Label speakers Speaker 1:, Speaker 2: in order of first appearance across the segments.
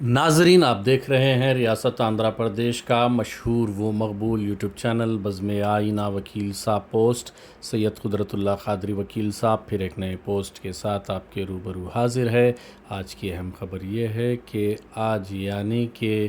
Speaker 1: ناظرین، آپ دیکھ رہے ہیں ریاست آندھرا پردیش کا مشہور وہ مقبول یوٹیوب چینل، بزم آئینہ وکیل صاحب پوسٹ، سید قدرت اللہ قادری وکیل صاحب، پھر ایک نئے پوسٹ کے ساتھ آپ کے روبرو حاضر ہے۔ آج کی اہم خبر یہ ہے کہ آج یعنی کہ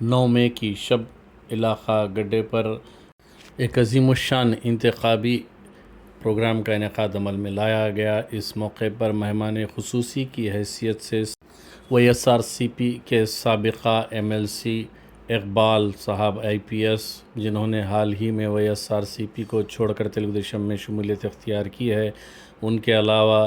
Speaker 1: نو مے کی شب علاقہ گڈے پر ایک عظیم الشان انتخابی پروگرام کا انعقاد عمل میں لایا گیا۔ اس موقع پر مہمان خصوصی کی حیثیت سے وی ایس آر سی پی کے سابقہ ایم ایل سی اقبال صاحب آئی پی ایس، جنہوں نے حال ہی میں وی ایس آر سی پی کو چھوڑ کر تلگو دیشم میں شمولیت اختیار کی ہے۔ ان کے علاوہ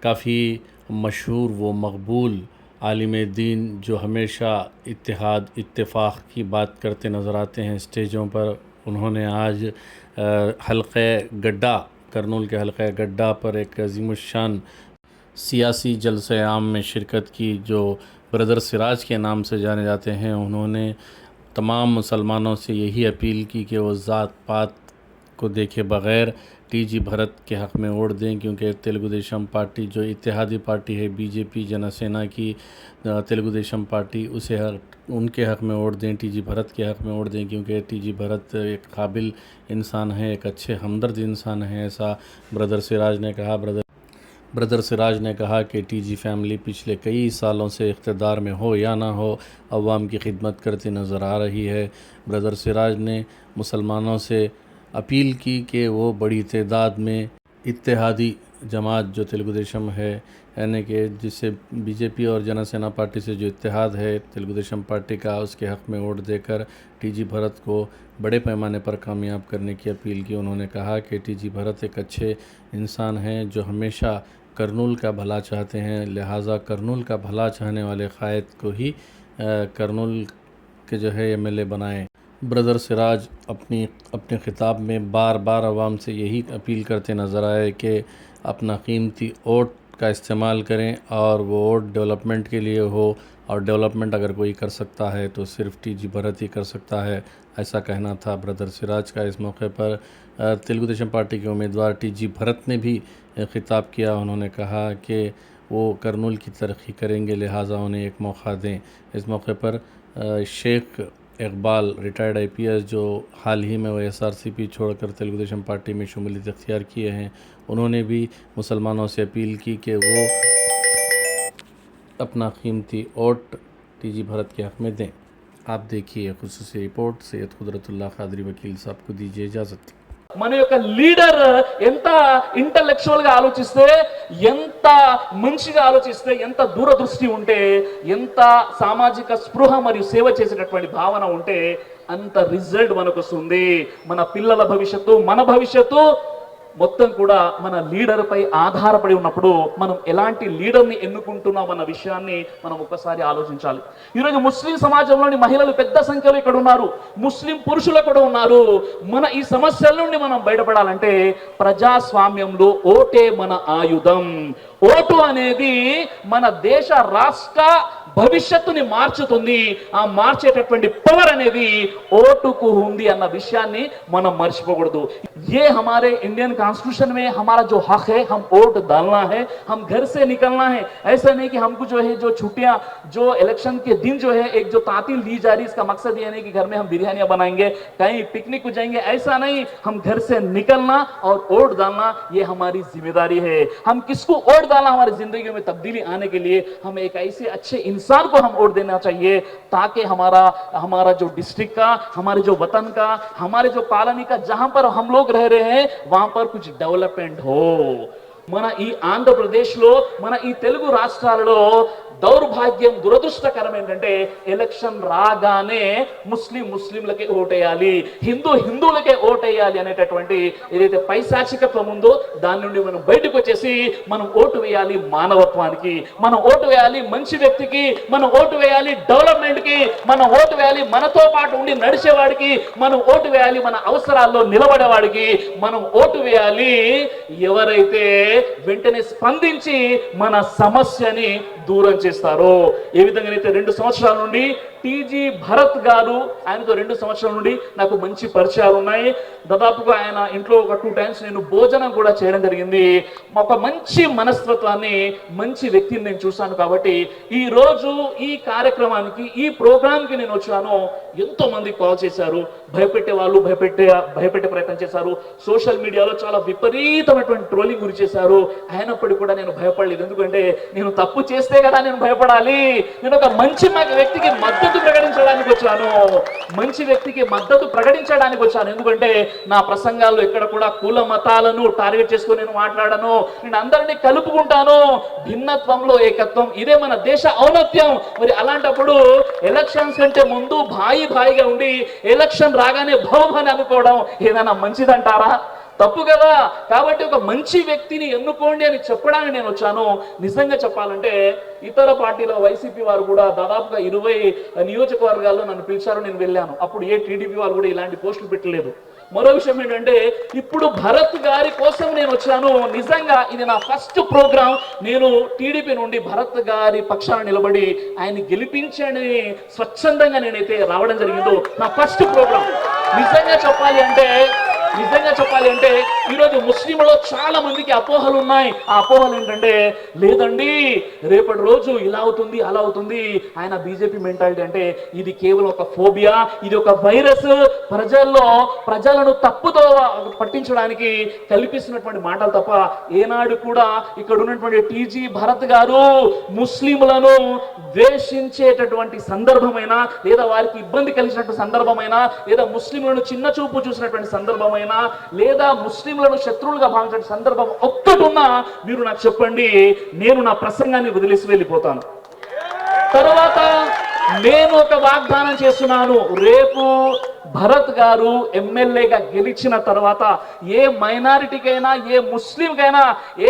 Speaker 1: کافی مشہور و مقبول عالم دین جو ہمیشہ اتحاد، اتفاق کی بات کرتے نظر آتے ہیں اسٹیجوں پر، انہوں نے آج حلقہ گڈا کرنول کے حلقہ گڈا پر ایک عظیم الشان سیاسی جلسہ عام میں شرکت کی جو بردر سراج کے نام سے جانے جاتے ہیں، انہوں نے تمام مسلمانوں سے یہی اپیل کی کہ وہ ذات پات کو دیکھے بغیر ٹی جی بھرت کے حق میں ووٹ دیں، کیونکہ تلگو دیشم پارٹی جو اتحادی پارٹی ہے، بی جے پی جنا سینا کی تلگو دیشم پارٹی، اسے حق، ان کے حق میں ووٹ دیں، ٹی جی بھرت کے حق میں ووٹ دیں، کیونکہ ٹی جی بھرت ایک قابل انسان ہے، ایک اچھے ہمدرد انسان ہے، ایسا بردر سراج نے کہا بردر بردر سراج نے کہا کہ ٹی جی فیملی پچھلے کئی سالوں سے اقتدار میں ہو یا نہ ہو، عوام کی خدمت کرتی نظر آ رہی ہے۔ بردر سراج نے مسلمانوں سے اپیل کی کہ وہ بڑی تعداد میں اتحادی جماعت جو تلگو دیشم ہے یعنی کہ جس سے بی جے پی اور جنا سینا پارٹی سے جو اتحاد ہے، تلگو دیشم پارٹی کا اس کے حق میں ووٹ دے کر ٹی جی بھرت کو بڑے پیمانے پر کامیاب کرنے کی اپیل کی۔ انہوں نے کہا کہ ٹی جی بھرت ایک اچھے انسان ہیں جو ہمیشہ کرنول کا بھلا چاہتے ہیں، لہٰذا کرنول کا بھلا چاہنے والے قائد کو ہی کرنول کے جو ہے ایم ایل اے بنائیں۔ بردر سراج اپنی، اپنے خطاب میں بار بار عوام سے یہی اپیل کرتے نظر آئے کہ اپنا قیمتی ووٹ کا استعمال کریں اور وہ ووٹ ڈیولپمنٹ کے لیے ہو اور ڈیولپمنٹ اگر کوئی کر سکتا ہے تو صرف ٹی جی بھرت ہی کر سکتا ہے۔ ایسا کہنا تھا بردر سراج کا۔ اس موقع پر تیلگو دیشم پارٹی کے امیدوار ٹی جی بھرت نے بھی خطاب کیا۔ انہوں نے کہا کہ وہ کرنول کی ترقی کریں گے، لہٰذا انہیں ایک موقع دیں۔ اس موقع پر شیخ اقبال، ریٹائرڈ آئی پی ایس، جو حال ہی میں وہ ایس آر سی پی چھوڑ کر تیلگو دیشم پارٹی میں شمولیت اختیار کیے ہیں، انہوں نے بھی مسلمانوں سے اپیل کی کہ وہ अपना कीमती vote T G Bharat के हक़ में दें आप देखिए खसूस रिपोर्ट सैयद कुदरतुल्ला खादरी वकील साहब को दीजिए इजाज़त
Speaker 2: మన యొక్క లీడర్ ఎంత ఇంటలెక్చువల్ గా ఆలోచిస్తే ఎంత మంచిగా ఆలోచిస్తే ఎంత దూరదృష్టి ఉంటే ఎంత సామాజిక స్పృహ మరియు సేవ చేసేటటువంటి భావన ఉంటే అంత రిజల్ట్ మనకు వస్తుంది మన పిల్లల భవిష్యత్తు మన భవిష్యత్తు మొత్తం కూడా మన లీడర్ పై ఆధారపడి ఉన్నప్పుడు మనం ఎలాంటి లీడర్ని ఎన్నుకుంటున్నాం అన్న విషయాన్ని మనం ఒక్కసారి ఆలోచించాలి. ఈరోజు ముస్లిం సమాజంలోని మహిళలు పెద్ద సంఖ్యలో ఇక్కడ ఉన్నారు. ముస్లిం పురుషులు కూడా ఉన్నారు. మన ఈ సమస్యల నుండి మనం బయటపడాలంటే ప్రజాస్వామ్యంలో ఓటే మన ఆయుధం. ఓటు అనేది మన దేశ రాష్ట్ర భవిష్యత్తుని మార్చుతుంది ఆ మార్చేటటువంటి పవర్ అనేది ఓటుకు ఉంది అన్న విషయాన్ని మనం మర్చిపోకూడదు ये हमारे इंडियन कॉन्स्टिट्यूशन में हमारा जो हक है हम वोट डालना है हम घर से निकलना है ऐसा नहीं कि हमको जो है जो छुट्टियां जो इलेक्शन के दिन जो है एक जो तातील दी जा रही इसका मकसद ये नहीं कि घर में हम बिरयानियां बनाएंगे कहीं पिकनिक को जाएंगे ऐसा नहीं हम घर से निकलना और वोट डालना ये हमारी जिम्मेदारी है हम किसको वोट डालना हमारी जिंदगी में तब्दीली आने के लिए हम एक ऐसे अच्छे इंसान انسان کو ہم ووٹ دینا چاہیے تاکہ ہمارا ہمارا جو ڈسٹرکٹ کا، ہمارے جو وطن کا، ہمارے جو کالونی کا، جہاں پر ہم لوگ رہ رہے ہیں، وہاں پر کچھ ڈیولپمنٹ ہو۔ మన ఈ ఆంధ్రప్రదేశ్లో మన ఈ తెలుగు రాష్ట్రాలలో దౌర్భాగ్యం దురదృష్టకరం ఏంటంటే ఎలక్షన్ రాగానే ముస్లిం ముస్లింలకే ఓటేయాలి హిందూ హిందువులకే ఓటేయాలి అనేటటువంటి ఏదైతే పైశాచికత్వం ఉందో దాని నుండి మనం బయటకు వచ్చేసి మనం ఓటు వేయాలి మానవత్వానికి మనం ఓటు వేయాలి మంచి వ్యక్తికి మనం ఓటు వేయాలి డెవలప్మెంట్కి మనం ఓటు వేయాలి మనతో పాటు ఉండి నడిచేవాడికి మనం ఓటు వేయాలి మన అవసరాల్లో నిలబడేవాడికి మనం ఓటు వేయాలి ఎవరైతే వెంటనే స్పందించి మన సమస్యని దూరం చేస్తారో? ఏ విధంగానైతే రెండు సంవత్సరాల నుండి టీజీ భరత్ గారు ఆయనతో రెండు సంవత్సరాల నుండి నాకు మంచి పరిచయాలు ఉన్నాయి. దాదాపుగా ఆయన ఇంట్లో ఒక టూ టైమ్స్ నేను భోజనం కూడా చేయడం జరిగింది. ఒక మంచి మనస్తత్వాన్ని మంచి వ్యక్తిని నేను చూశాను కాబట్టి ఈ రోజు ఈ కార్యక్రమానికి ఈ ప్రోగ్రామ్కి నేను వచ్చాను. ఎంతో మంది కాల్ చేశారు. భయపెట్టే వాళ్ళు భయపెట్టే భయపెట్టే ప్రయత్నం చేశారు. సోషల్ మీడియాలో చాలా విపరీతమైనటువంటి ట్రోలింగ్ గురి చేశారు. అయినప్పటికీ కూడా నేను భయపడలేదు. ఎందుకంటే నేను తప్పు చేస్తే కదా నేను భయపడాలి. నేను ఒక మంచి వ్యక్తికి మద్దతు ప్రకటించడానికి వచ్చాను. మంచి వ్యక్తికి మద్దతు ప్రకటించడానికి వచ్చాను. ఎందుకంటే నా ప్రసంగాల్లో ఎక్కడ కూడా కుల మతాలను టార్గెట్ చేసుకుని నేను మాట్లాడను. నేను అందరినీ కలుపుకుంటాను. భిన్నత్వంలో ఏకత్వం ఇదే మన దేశ ఔన్నత్యం. మరి అలాంటప్పుడు ఎలక్షన్స్ కంటే ముందు భాయి భాయిగా ఉండి ఎలక్షన్ రాగానే భవం అని అనుకోవడం ఏదైనా మంచిదంటారా? తప్పు కదా? కాబట్టి ఒక మంచి వ్యక్తిని ఎన్నుకోండి అని చెప్పడానికి నేను వచ్చాను. నిజంగా చెప్పాలంటే ఇతర పార్టీల వైసీపీ వారు కూడా దాదాపుగా ఇరవై నియోజకవర్గాల్లో నన్ను పిలిచారు నేను వెళ్ళాను. అప్పుడు ఏ టీడీపీ వాళ్ళు కూడా ఇలాంటి పోస్టులు పెట్టలేదు. మరో విషయం ఏంటంటే ఇప్పుడు భరత్ గారి కోసం నేను వచ్చాను. నిజంగా ఇది నా ఫస్ట్ ప్రోగ్రామ్ నేను టీడీపీ నుండి భరత్ గారి పక్షాన నిలబడి ఆయన గెలిపించని స్వచ్ఛందంగా నేనైతే రావడం జరిగిందో నా ఫస్ట్ ప్రోగ్రామ్ నిజంగా చెప్పాలి అంటే నిజంగా చెప్పాలి అంటే ఈరోజు ముస్లింలో చాలా మందికి అపోహలు ఉన్నాయి. ఆ అపోహలు ఏంటంటే లేదండి రేపటి రోజు ఇలా అవుతుంది అలా అవుతుంది. ఆయన బీజేపీ మెంటాలిటీ అంటే ఇది కేవలం ఒక ఫోబియా ఇది ఒక వైరస్. ప్రజల్లో ప్రజలను తప్పుతో పట్టించడానికి కల్పిస్తున్నటువంటి మాటలు తప్ప ఏనాడు కూడా ఇక్కడ ఉన్నటువంటి టీజీ భరత్ గారు ముస్లింలను ద్వేషించేటటువంటి సందర్భమైనా లేదా వారికి ఇబ్బంది కలిగినటువంటి సందర్భమైనా లేదా ముస్లింలను చిన్న చూపు చూసినటువంటి సందర్భమైనా లేదా ముస్లింలను శత్రువులుగా భావించిన సందర్భం ఒక్కటి ఉన్నా మీరు నాకు చెప్పండి నేను నా ప్రసంగాన్ని వదిలేసి వెళ్ళిపోతాను. తర్వాత నేను ఒక వాగ్దానం చేస్తున్నాను రేపు భరత్ గారు ఎమ్మెల్యేగా గెలిచిన తర్వాత ఏ మైనారిటీకైనా ఏ ముస్లింకైనా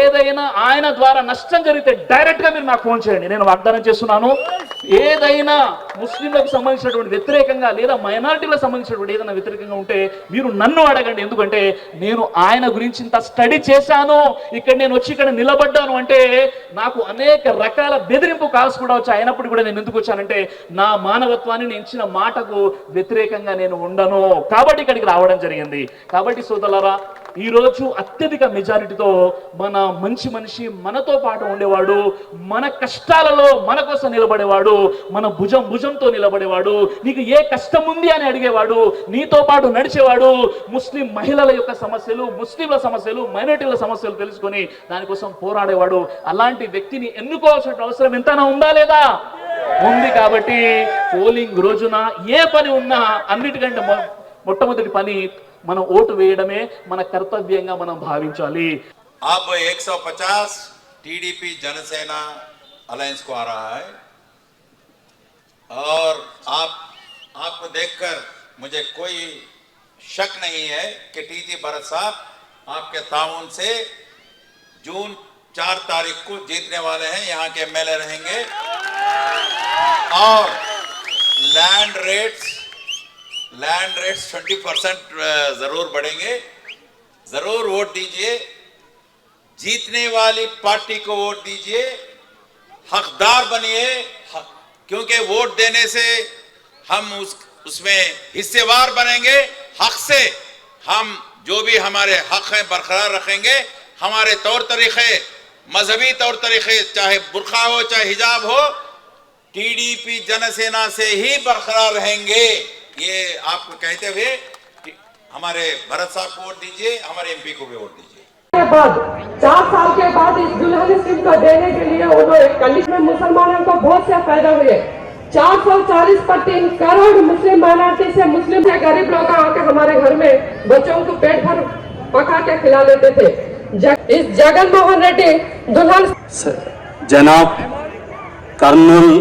Speaker 2: ఏదైనా ఆయన ద్వారా నష్టం జరిగితే డైరెక్ట్గా మీరు నాకు ఫోన్ చేయండి. నేను వాగ్దానం చేస్తున్నాను. ఏదైనా ముస్లింలకు సంబంధించినటువంటి వ్యతిరేకంగా లేదా మైనారిటీలకు సంబంధించినటువంటి ఏదైనా వ్యతిరేకంగా ఉంటే మీరు నన్ను అడగండి. ఎందుకంటే నేను ఆయన గురించి ఇంత స్టడీ చేశాను. ఇక్కడ నేను వచ్చి ఇక్కడ నిలబడ్డాను అంటే నాకు అనేక రకాల బెదిరింపు కాల్స్ కూడా వచ్చాయి. అయినప్పుడు కూడా నేను ఎందుకు వచ్చానంటే నా మానవత్వాన్ని నేను ఇచ్చిన మాటకు వ్యతిరేకంగా నేను ఉండను. కాబట్టి ఇక్కడికి రావడం జరిగింది. కాబట్టి సోదలరా ఈ రోజు అత్యధిక మెజారిటీతో మన మంచి మనిషి మనతో పాటు ఉండేవాడు మన కష్టాలలో మన కోసం నిలబడేవాడు మన భుజం భుజంతో నిలబడేవాడు నీకు ఏ కష్టం ఉంది అని అడిగేవాడు నీతో పాటు నడిచేవాడు ముస్లిం మహిళల యొక్క సమస్యలు ముస్లింల సమస్యలు మైనారిటీల సమస్యలు తెలుసుకొని దానికోసం పోరాడేవాడు. అలాంటి వ్యక్తిని ఎన్నుకోవాల్సిన అవసరం ఎంతైనా ఉందా లేదా? ఉంది కాబట్టి పోలింగ్ రోజున ఏ పని ఉన్నా అన్నిటికంటే మొ- మొట్టమొదటి పని మనం ఓటు వేయడమే మన కర్తవ్యంగా మనం భావించాలి
Speaker 3: अब 150 टीडीपी जनसेना अलायंस को आ रहा है और आप आपको देखकर मुझे कोई शक नहीं है कि टीजी भरत साहब आपके ताउन से जून चार तारीख को जीतने वाले हैं यहाँ के एमएलए रहेंगे اور لینڈ ریٹس لینڈ ریٹس ٹوینٹی پرسینٹ ضرور بڑھیں گے ضرور ووٹ دیجیے جیتنے والی پارٹی کو ووٹ دیجیے حقدار بنیے کیونکہ ووٹ دینے سے ہم اس اس میں حصے وار بنیں گے حق سے ہم جو بھی ہمارے حق ہیں برقرار رکھیں گے ہمارے طور طریقے مذہبی طور طریقے چاہے برقع ہو چاہے حجاب ہو ٹی ڈی پی جن سینا سے ہی برقرار رہیں گے۔ یہ آپ کو کہتے ہوئے ہمارے بھرت صاحب کو
Speaker 4: ووٹ دیجیے ہمارے ایم پی کو بھی ووٹ دیجیے۔ بعد چار سال کے بعد اس دلہن اسکیم کو دینے کے لیے انہوں ایک کلیش میں مسلمانوں کو بہت سے فائدہ ہوئے۔ چار سو چالیس پر تین کروڑ مسلم مائنارٹی سے مسلم ہے غریب لوگ آ کے ہمارے گھر میں بچوں کو پیٹ بھر پکا کے کھلا دیتے تھے۔ اس جگن موہن ریڈی دلہن
Speaker 5: جناب کرنل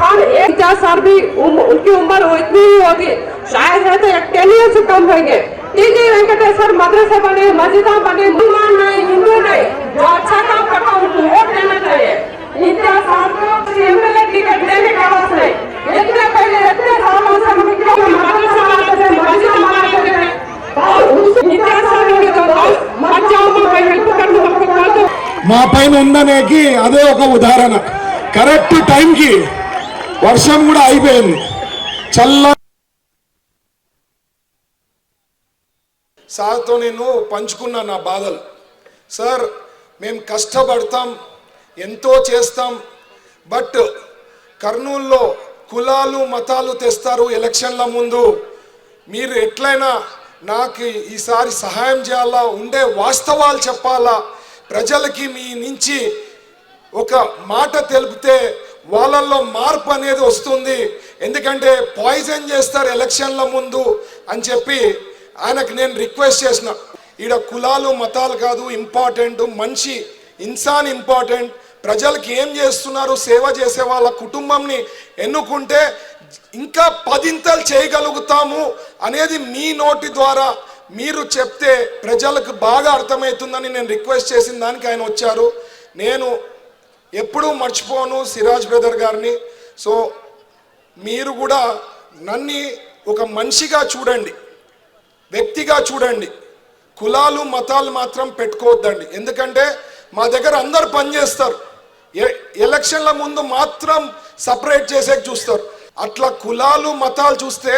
Speaker 4: ہر ایک پچاس سال بھی ان کی عمر اتنی ہی ہوگی، شاید ہے تو ٹین سے کم ہوں گے۔ ٹھیک ہے وینکٹیشور مدرسے بنے مسجدہ بنے، مسلمان نہیں ہندو نہیں جو اچھا کام کرتا ان کو ووٹ دینا چاہیے
Speaker 6: మా పైన ఉందనేకి అదే ఒక ఉదాహరణ కరెక్ట్ టైంకి వర్షం కూడా అయిపోయింది. చల్ల సార్తో నేను పంచుకున్నా నా బాధలు. సార్ మేము కష్టపడతాం ఎంతో చేస్తాం బట్ కర్నూల్లో కులాలు మతాలు తెస్తారు ఎలక్షన్ల ముందు. మీరు ఎట్లయినా నాకు ఈసారి సహాయం చేయాలా? ఉండే వాస్తవాలు చెప్పాలా? ప్రజలకి మీ నుంచి ఒక మాట తెలిపితే వాళ్ళల్లో మార్పు అనేది వస్తుంది. ఎందుకంటే పాయిజన్ చేస్తారు ఎలక్షన్ల ముందు అని చెప్పి ఆయనకు నేను రిక్వెస్ట్ చేసిన. ఈడ కులాలు మతాలు కాదు ఇంపార్టెంట్ మనిషి ఇన్సాన్ ఇంపార్టెంట్ ప్రజలకి ఏం చేస్తున్నారు? సేవ చేసే వాళ్ళ కుటుంబంని ఎన్నుకుంటే ఇంకా పదింతలు చేయగలుగుతాము అనేది మీ నోటి ద్వారా మీరు చెప్తే ప్రజలకు బాగా అర్థమవుతుందని నేను రిక్వెస్ట్ చేసిన దానికి ఆయన వచ్చారు. నేను ఎప్పుడూ మర్చిపోను సిరాజ్ బ్రదర్ గారిని. సో మీరు కూడా నన్ను ఒక మనిషిగా చూడండి వ్యక్తిగా చూడండి. కులాలు మతాలు మాత్రం పెట్టుకోవద్దండి. ఎందుకంటే మా దగ్గర అందరు పనిచేస్తారు ఎలక్షన్ల ముందు మాత్రం సపరేట్ చేసే చూస్తారు. అట్లా కులాలు మతాలు చూస్తే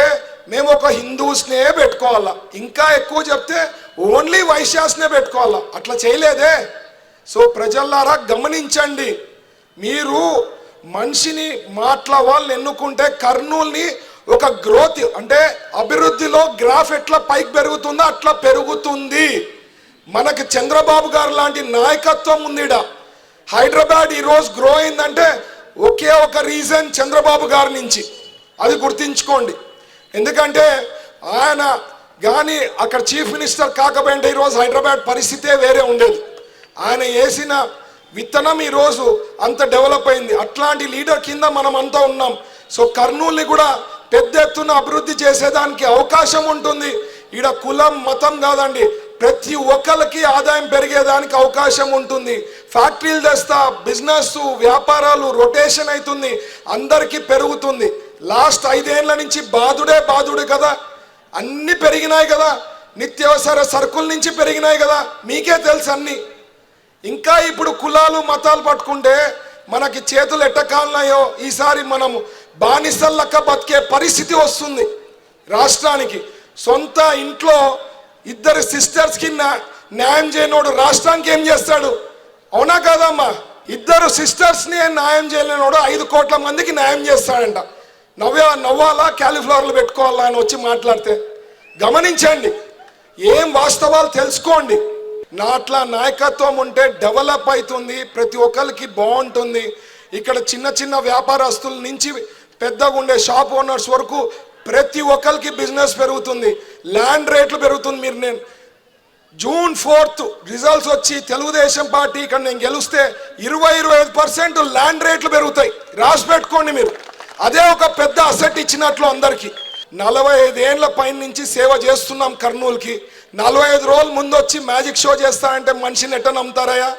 Speaker 6: మేము ఒక హిందూస్నే పెట్టుకోవాలా? ఇంకా ఎక్కువ చెప్తే ఓన్లీ వైశ్యాస్నే పెట్టుకోవాలా? అట్లా చేయలేదే. సో ప్రజల్లారా గమనించండి. మీరు మనిషిని మాట్ల వాళ్ళని ఎన్నుకుంటే కర్నూల్ని ఒక గ్రోత్ అంటే అభివృద్ధిలో గ్రాఫ్ ఎట్లా పైకి పెరుగుతుందో అట్లా పెరుగుతుంది. మనకి చంద్రబాబు గారు లాంటి నాయకత్వం ఉందిడ. హైదరాబాద్ ఈరోజు గ్రో అయిందంటే ఒకే ఒక రీజన్ చంద్రబాబు గారి నుంచి. అది గుర్తించుకోండి. ఎందుకంటే ఆయన కానీ అక్కడ చీఫ్ మినిస్టర్ కాకపోయింటే ఈరోజు హైదరాబాద్ పరిస్థితే వేరే ఉండేది. ఆయన వేసిన విత్తనం ఈరోజు అంత డెవలప్ అయింది. అట్లాంటి లీడర్ కింద మనం అంతా ఉన్నాం. సో కర్నూలుని కూడా పెద్ద ఎత్తున అభివృద్ధి చేసేదానికి అవకాశం ఉంటుంది. ఈడ కులం మతం కాదండి. ప్రతి ఒక్కరికి ఆదాయం పెరిగేదానికి అవకాశం ఉంటుంది. ఫ్యాక్టరీలు తెస్తా బిజినెస్ వ్యాపారాలు రొటేషన్ అవుతుంది అందరికీ పెరుగుతుంది. లాస్ట్ ఐదేళ్ళ నుంచి బాధుడే బాధుడు కదా. అన్నీ పెరిగినాయి కదా. నిత్యావసర సరుకుల నుంచి పెరిగినాయి కదా. మీకే తెలుసు అన్నీ. ఇంకా ఇప్పుడు కులాలు మతాలు పట్టుకుంటే మనకి చేతులు ఎట్టకాలన్నాయో ఈసారి మనము బానిసల్లక్క బతికే పరిస్థితి వస్తుంది రాష్ట్రానికి. సొంత ఇంట్లో ఇద్దరు సిస్టర్స్ కింద న్యాయం చేయనోడు రాష్ట్రానికి ఏం చేస్తాడు? అవునా కాదమ్మా? ఇద్దరు సిస్టర్స్ని న్యాయం చేయలేనోడు ఐదు కోట్ల మందికి న్యాయం చేస్తాడంట. నవ్వా నవ్వాలా? క్యాలిఫ్లవర్లు పెట్టుకోవాలా అని వచ్చి మాట్లాడితే? గమనించండి. ఏం వాస్తవాలు తెలుసుకోండి. నా అట్లా నాయకత్వం ఉంటే డెవలప్ అవుతుంది ప్రతి ఒక్కరికి బాగుంటుంది. ఇక్కడ చిన్న చిన్న వ్యాపారస్తుల నుంచి పెద్దగా ఉండే షాప్ ఓనర్స్ వరకు ప్రతి ఒక్కరికి బిజినెస్ పెరుగుతుంది. ల్యాండ్ రేట్లు పెరుగుతుంది. మీరు నేను జూన్ ఫోర్త్ రిజల్ట్స్ వచ్చి తెలుగుదేశం పార్టీ ఇక్కడ నేను గెలిస్తే ఇరవై ఇరవై ఐదు పర్సెంట్ ల్యాండ్ రేట్లు పెరుగుతాయి. రాసి పెట్టుకోండి మీరు. అదే ఒక పెద్ద అసెట్ ఇచ్చినట్లు అందరికీ. నలభై ఐదు పైన నుంచి సేవ చేస్తున్నాం కర్నూలుకి. నలభై ఐదు రోజుల ముందు వచ్చి మ్యాజిక్ షో చేస్తానంటే మనిషిని ఎట్ట నమ్ముతారయ్యా?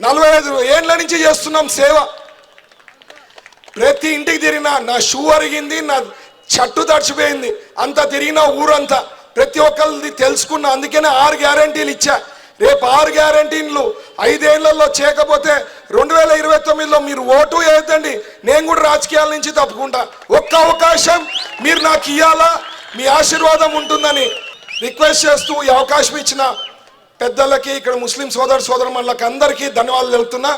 Speaker 6: నలభై ఐదు ఏళ్ళ నుంచి చేస్తున్నాం సేవ. ప్రతి ఇంటికి తిరిగినా నా షూ అరిగింది నా షర్టు తడిచిపోయింది అంత తిరిగినా ఊరంతా. ప్రతి ఒక్కరిది తెలుసుకున్నా అందుకనే ఆరు గ్యారంటీలు ఇచ్చా. రేపు ఆరు గ్యారంటీలు ఐదేళ్ళలో చేయకపోతే రెండు వేల ఇరవై తొమ్మిదిలో మీరు ఓటు వేయద్దండి. నేను కూడా రాజకీయాల నుంచి తప్పుకుంటా. ఒక్క అవకాశం మీరు నాకు ఇవ్వాలా మీ ఆశీర్వాదం ఉంటుందని రిక్వెస్ట్ చేస్తూ ఈ అవకాశం ఇచ్చిన పెద్దలకి ఇక్కడ ముస్లిం సోదర సోదరులకు అందరికీ ధన్యవాదాలు తెలుపుతున్నా.